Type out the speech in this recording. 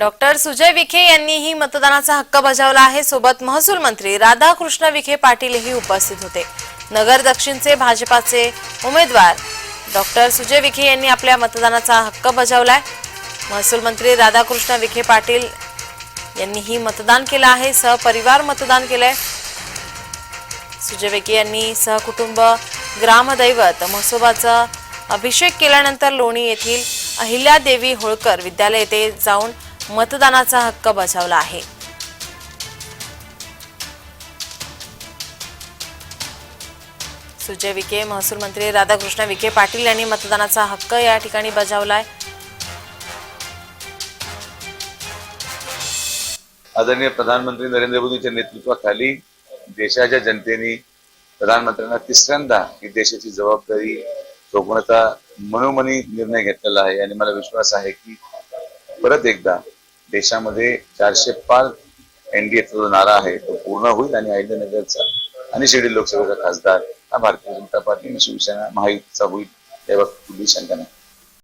Doctor Sujay Vikhe यांनीही मतदानाचा हक्क बजावला आहे. सोबत महसूल मंत्री राधाकृष्ण विखे पाटीलही उपस्थित होते. नगर दक्षिणचे भाजपाचे उमेदवार डॉक्टर सुजय विखे यांनी आपल्या मतदानाचा हक्क बजावलाय. महसूल मंत्री राधाकृष्ण विखे पाटील यांनीही मतदान केलं आहे. सहपरिवार मतदान केलंय. सुजय विखे यांनी सहकुटुंब ग्रामदैवत महसोबाचा अभिषेक केल्यानंतर लोणी येथील अहिल्यादेवी होळकर विद्यालय येथे जाऊन मतदानाचा हक्क बजावला आहे. सुजय विखे महसूल मंत्री राधाकृष्ण विखे पाटील यांनी मतदानाचा हक्क या ठिकाणी बजावलाय. आदरणीय प्रधानमंत्री नरेंद्र मोदींच्या नेतृत्वाखाली देशाच्या जनतेने प्रधानमंत्र्यांना तिसऱ्यांदा ही देशाची जबाबदारी सोपवण्याचा मनोमनी निर्णय घेतलेला आहे. आणि मला विश्वास आहे की परत एकदा देशामध्ये चारशे पाच एनडीएचा जो नारा आहे तो पूर्ण होईल आणि अहिल्यानगरचा आणि शिर्डी लोकसभेचा खासदार हा भारतीय जनता पार्टी आणि शिवसेना महायुतीचा होईल याबाबत कुठली शंका नाही.